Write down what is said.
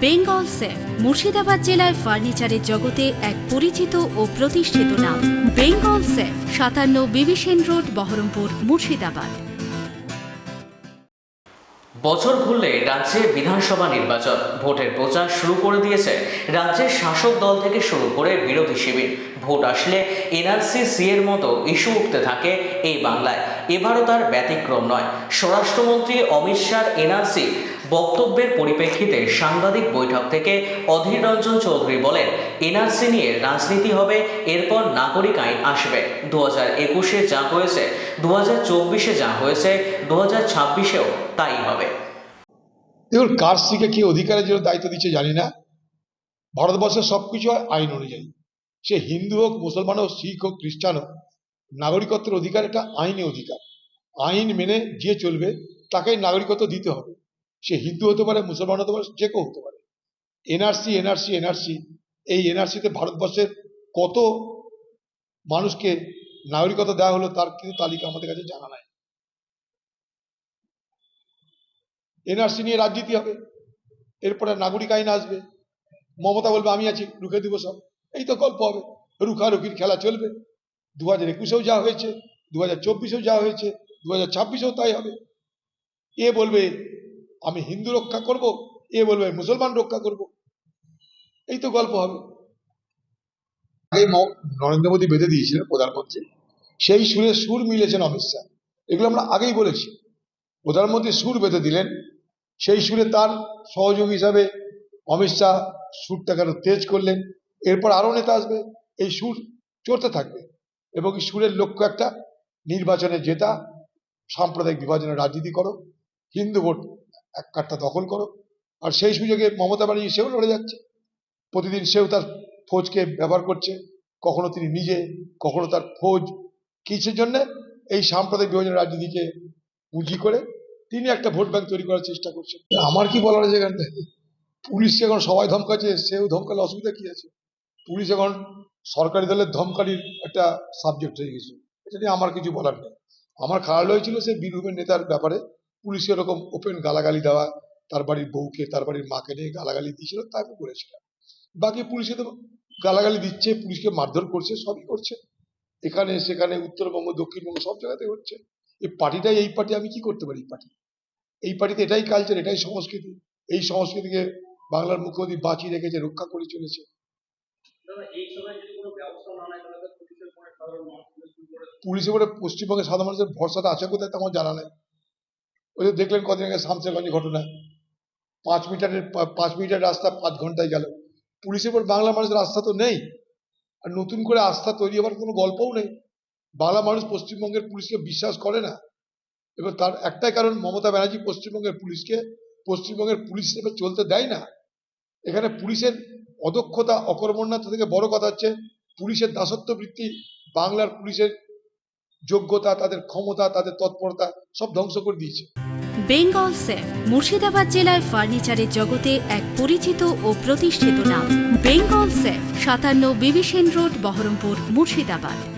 Bengal safe, Murshidabad জেলায় ফার্নিচারের জগতে এক পরিচিত ও প্রতিষ্ঠিত নাম। বেঙ্গল সেফ, সাতান্ন বিবিসেন রোড, বহরমপুর, মুর্শিদাবাদ। বছর ঘুরলে রাজ্যে বিধানসভা নির্বাচন। ভোটের প্রচার শুরু করে দিয়েছে রাজ্যের শাসক দল থেকে শুরু করে বিরোধী শিবির। ভোট আসলে এনআরসি সি এর মতো ইস্যু উঠতে থাকে এই বাংলায়। এবারও তার ব্যতিক্রম নয়। স্বরাষ্ট্রমন্ত্রী অমিত শাহর এনআরসি বক্তব্যের পরিপ্রেক্ষিতে সাংবাদিক বৈঠক থেকে অধীর রঞ্জন চৌধুরী বলেন, এনআরসি নিয়ে রাজনীতি হবে, এরপর নাগরিক আইন আসবে। দু হাজার একুশে যা হয়েছে দু হাজার চব্বিশে যা হয়েছে দু হাজার ছাব্বিশেও তাই হবে। দেখুন কার থেকে কি অধিকারের জন্য দায়িত্ব দিচ্ছে জানি না। ভারতবর্ষের সব কিছু হয় আইন অনুযায়ী। সে হিন্দু হোক, মুসলমান হোক, শিখ হোক, খ্রিস্টান হোক, নাগরিকত্বের অধিকার এটা আইনি অধিকার। আইন মেনে যে চলবে তাকে নাগরিকত্ব দিতে হবে। সে হিন্দু হতে পারে, মুসলমান হতে পারে যে কেউ হতে পারে। এনআরসি এনআরসি এনআরসি এই এনআরসিতে ভারতবর্ষের কত মানুষকে নাগরিকতা দেওয়া হলো তার কিন্তু তালিকা আমাদের কাছে জানা নাই। এনআরসি নিয়ে রাজনীতি হবে, এরপরে নাগরিক আইন আসবে, মমতা বলবে, আমি আছি, রুখে দিব সব। এই তো গল্প হবে, রুখারুখির খেলা চলবে। দু হাজার একুশেও যা হয়েছে দু হাজার চব্বিশেও যা হয়েছে দু হাজার ছাব্বিশেও তাই হবে। এ বলবে আমি হিন্দু রক্ষা করব, এ বলবে, মুসলমান রক্ষা করব। এই তো গল্প হবে। আগে নরেন্দ্র মোদী বেঁধে দিয়েছিলেন প্রধানমন্ত্রী, সেই সুরে সুর মিলেছেন অমিত শাহ এগুলো আমরা আগেই বলেছি। প্রধানমন্ত্রী সুর বেঁধে দিলেন, সেই সুরে তার সহযোগী হিসাবে অমিত শাহ সুরটাকে আরও তেজ করলেন। এরপর আরও নেতা আসবে, এই সুর চড়তে থাকবে। এবং এই সুরের লক্ষ্য একটা নির্বাচনে জেতা, সাম্প্রদায়িক বিভাজনের রাজনীতি করো, হিন্দু ভোট এক কাঠটা দখল করো। আর সেই সুযোগে মমতা ব্যানার্জি সেও লড়ে যাচ্ছে। প্রতিদিন সেও তার ফৌজকে ব্যবহার করছে। কখনো তিনি নিজে, কখনো তার ফৌজ কিসের জন্য? এই সাম্প্রদায়িক বিভাজনের রাজনীতিকে পুঁজি করে তিনি একটা ভোট ব্যাংক তৈরি করার চেষ্টা করছেন। আমার কি বলার আছে এখানটা পুলিশকে এখন সবাই ধমকাচ্ছে, সেও ধমকালে অসুবিধা কি আছে? পুলিশ এখন সরকারি দলের ধমকারির একটা সাবজেক্ট হয়ে গেছে। এটা নিয়ে আমার কিছু বলার নেই। আমার খারাপ হয়েছিল সে বীরভূমের নেতার ব্যাপারে। পুলিশকে এরকম ওপেন গালাগালি দেওয়া তার বাড়ির বউকে তার বাড়ির মাকে নিয়ে গালাগালি দিয়েছিল তাই আমি করেছিলাম। বাকি পুলিশে তো গালাগালি দিচ্ছে পুলিশকে মারধর করছে সবই করছে। এখানে সেখানে উত্তরবঙ্গ দক্ষিণবঙ্গ সব জায়গাতে হচ্ছে। এই পার্টিটাই এই পার্টি আমি কি করতে পারি এই পার্টি? এই পার্টিতে এটাই কালচার এটাই সংস্কৃতি। এই সংস্কৃতিকে বাংলার মুখ্যমন্ত্রী বাঁচিয়ে রেখেছে রক্ষা করে চলেছে। পুলিশের উপরে পশ্চিমবঙ্গের সাধারণ মানুষের ভরসাটা আছে কোথায় তা আমার জানা নেই। ওই দেখলেন কদিন আগে শামসেরগঞ্জ ঘটনা। পাঁচ মিটারের, পাঁচ মিটার রাস্তা পাঁচ ঘন্টায় গেল। পুলিশের উপর বাংলা মানুষের আস্থা তো নেই। আর নতুন করে আস্থা তৈরি হওয়ার কোনো গল্পও নেই। বাংলা মানুষ পশ্চিমবঙ্গের পুলিশকে বিশ্বাস করে না। এবার তার একটাই কারণ, মমতা ব্যানার্জি পশ্চিমবঙ্গের পুলিশকে পশ্চিমবঙ্গের পুলিশ হিসেবে চলতে দেয় না। এখানে পুলিশের অদক্ষতা, অকর্মণ্যতা থেকে বড় কথা হচ্ছে, পুলিশের দাসত্ব বৃত্তি বাংলার পুলিশের যোগ্যতা, তাদের ক্ষমতা, তাদের তৎপরতা সব ধ্বংস করে দিয়েছে। বেঙ্গল সেফ, মুর্শিদাবাদ জেলায় ফার্নিচারের জগতে এক পরিচিত ও প্রতিষ্ঠিত নাম। বেঙ্গল সেফ, সাতান্ন বিবিসেন রোড, বহরমপুর, মুর্শিদাবাদ।